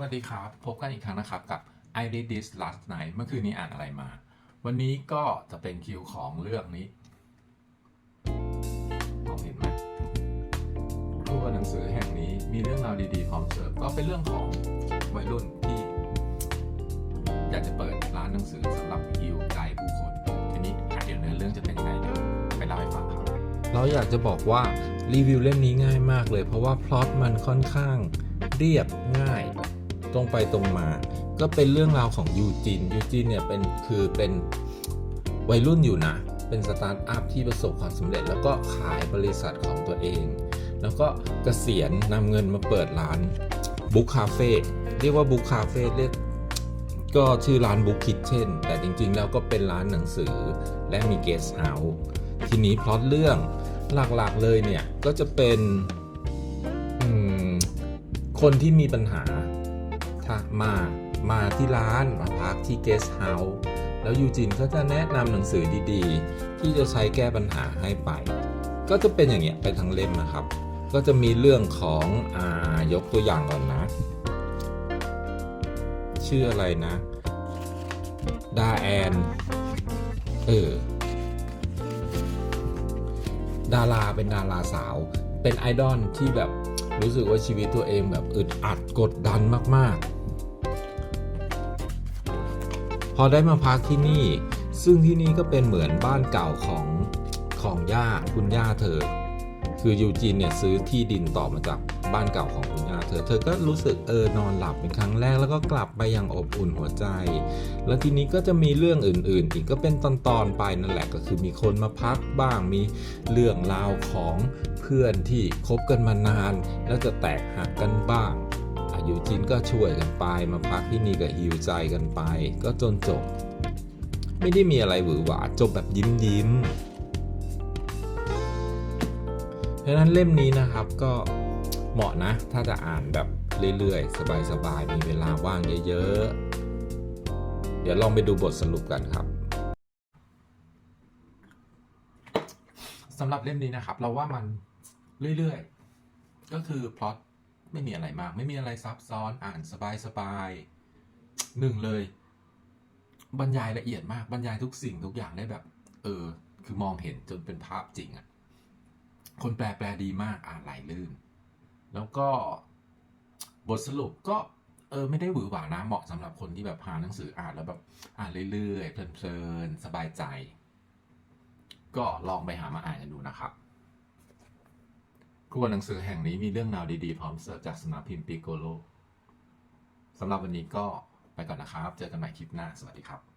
วัสดีครับ พบกันอีกครั้งนะครับกับ I Read This Last Night เมื่อคืนนี้อ่านอะไรมา วันนี้ก็จะเป็นคิวของเรื่องนี้มองเห็นไหมครัวหนังสือแห่งนี้มีเรื่องราวดีๆพร้อมเสิร์ฟก็เป็นเรื่องของวัยรุ่นที่ อยากจะเปิดร้านหนังสือสำหรับฮิวไกด์ผู้คนทีนี้เดี๋ยวเนื้อเรื่องจะเป็นยังไงเดี๋ยวไปเล่าให้ฟังครับเราอยากจะบอกว่ารีวิวเล่มนี้ง่ายมากเลย เพราะว่าพล็อตมันค่อนข้างเรียบง่าย ตรงไปตรงมา ก็เป็นเรื่องราวของยูจินยูจินเนี่ยเป็นคือเป็นวัยรุ่นอยู่นะ เป็นสตาร์ทอัพที่ประสบความสำเร็จ แล้วก็ขายบริษัทของตัวเอง แล้วก็เกษียณนำเงินมาเปิดร้านบุ๊กคาเฟ่เรียกว่าบุ๊กคาเฟ่เรียกก็ชื่อร้านบุ๊กคิทเช่น แต่จริงๆ แล้วก็เป็นร้านหนังสือและมีเกสต์เฮาส์ทีนี้พล็อตเรื่องหลักๆเลยเนี่ย ก็จะเป็นคนที่มีปัญหา ถ้ามามาที่ร้านมาพักที่เกสต์เฮาส์แล้วยูจินก็จะแนะนำหนังสือดีๆ ที่จะใช้แก้ปัญหาให้ไป ก็จะเป็นอย่างเงี้ยไปทั้งเล่มนะครับ ก็จะมีเรื่องของอ่ายกตัวอย่างก่อนนะ ชื่ออะไรนะดาแอนเออดาราเป็นดาราสาว เป็นไอดอลที่แบบรู้สึกว่าชีวิตตัวเองแบบอึดอัดกดดันมากๆ อได้มาพักที่นี่ ซึ่งที่นี่ก็เป็นเหมือนบ้านเก่าของของย่าคุณย่าเธอ คือยูจีนเนี่ยซื้อที่ดินต่อมาจากบ้านเก่าของคุณย่าเธอ เธอก็รู้สึกเออนอนหลับเป็นครั้งแรกแล้วก็กลับไปอย่างอบอุ่นหัวใจ แล้วทีนี้ก็จะมีเรื่องอื่น ๆ อีกก็เป็นตอนๆไปนั่นแหละก็คือมีคนมาพักบ้างมีเรื่องราวของเพื่อนที่คบกันมานาน แล้วจะแตกหักกันบ้าง อายุจินก็ช่วยกันไป มาพักที่นี่ก็ฮิวใจกันไป ก็จนจบ ไม่ได้มีอะไรหวือหวาจบแบบยิ้มยิ้มเพราะฉะนั้นเล่มนี้นะครับก็เหมาะนะ ถ้าจะอ่านแบบเรื่อยๆ สบายๆ มีเวลาว่างเยอะๆ เดี๋ยวลองไปดูบทสรุปกันครับสำหรับเล่มนี้นะครับ เราว่ามันเรื่อยๆ ก็คือพล็อต ไม่มีอะไรมาก ไม่มีอะไรซับซ้อนอ่านสบายๆหนึ่งเลย บรรยายละเอียดมากบรรยายทุกสิ่งทุกอย่างได้แบบ เออ คือมองเห็นจนเป็นภาพจริงอะ่ะคนแปลแปลดีมากอ่านไหลลื่น แล้วก็บทสรุปก็เออไม่ได้หวือหวานะเหมาะสำหรับคนที่แบบหาหนังสืออ่านแล้วแบบอ่านเรื่อยๆเพลินๆสบายใจ ก็ลองไปหามาอ่านกันดูนะครับ ครัวหนังสือแห่งนี้มีเรื่องราวดีๆ พร้อมเสิร์ฟจากสำนักพิมพ์ปิโกโลสำหรับวันนี้ก็ไปก่อนนะครับ เจอกันใหม่คลิปหน้า สวัสดีครับ